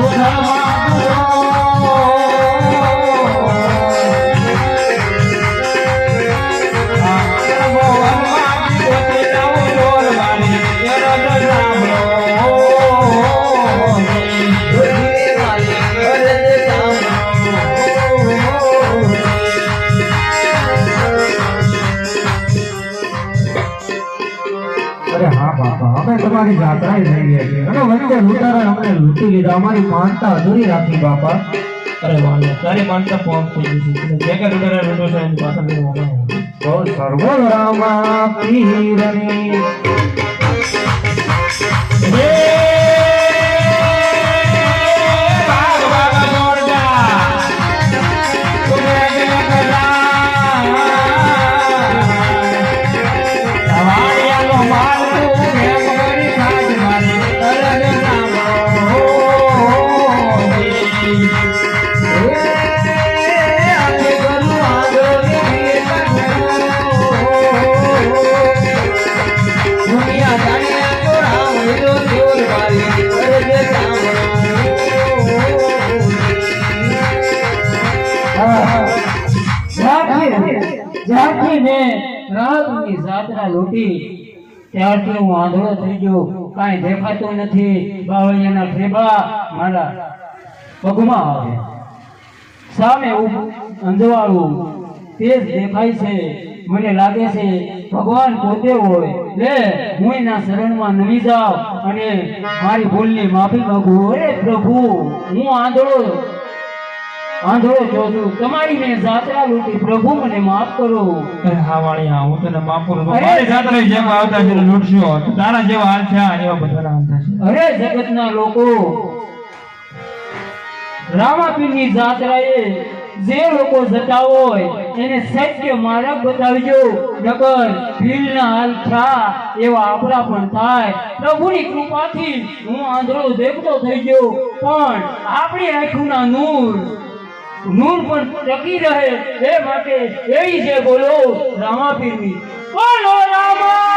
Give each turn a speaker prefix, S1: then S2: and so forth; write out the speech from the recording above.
S1: તુરા તમારી જાત્રાએ જઈએ છીએ. અને વચ્ચે લૂંટારા અમને લૂંટી લીધા. અમારી માનતા અધૂરી રાખી બાપા.
S2: અરે વાંધો તારી માનતા ગઈ છે? જે કે ડુડરા ડુડો છે એની પાછળ
S1: બહુ સર્વો રામા પીરની
S3: જ્યારથી મેં રાતની જાત્રા લૂટી ત્યારથી હું આંધળો થઈ ગયો. કાંઈ દેખાતું નથી. બાવળિયાના ઠેબા મારા પગમાં આવે. સામે ઊભું તે તેજ દેખાય છે. મને લાગે છે ભગવાન પોતે હોય. લે, હું એના શરણમાં નમી જાઉં અને મારી ભૂલની માફી માગું. અરે પ્રભુ, હું આંધળો છું છું તમારી મેં જાત્રા લૂટી પ્રભુ મને માફ કરો.
S2: અરે હા વાળી હા હું તને માફ કરું. મારી જાત્રા જેમ આવતા છે લૂટશો. તારા જેવા હાલ છે આ એવા બધાના હાલ થશે.
S3: અરે જગતના લોકો રામાપીરની જાત્રાએ જે લોકો જતા હોય એને સત્ય માર્ગ બતાવજો. નકર ભીલના હાલ થા એવા આપણા પણ થાય. પ્રભુની કૃપાથી હું આંધળો દેખતો થઈ ગયો પણ આપણી આંખોના નૂર નૂર પણ ટકી રહે એ માટે એવી છે બોલો રામા પીરની બોલો રામાપીર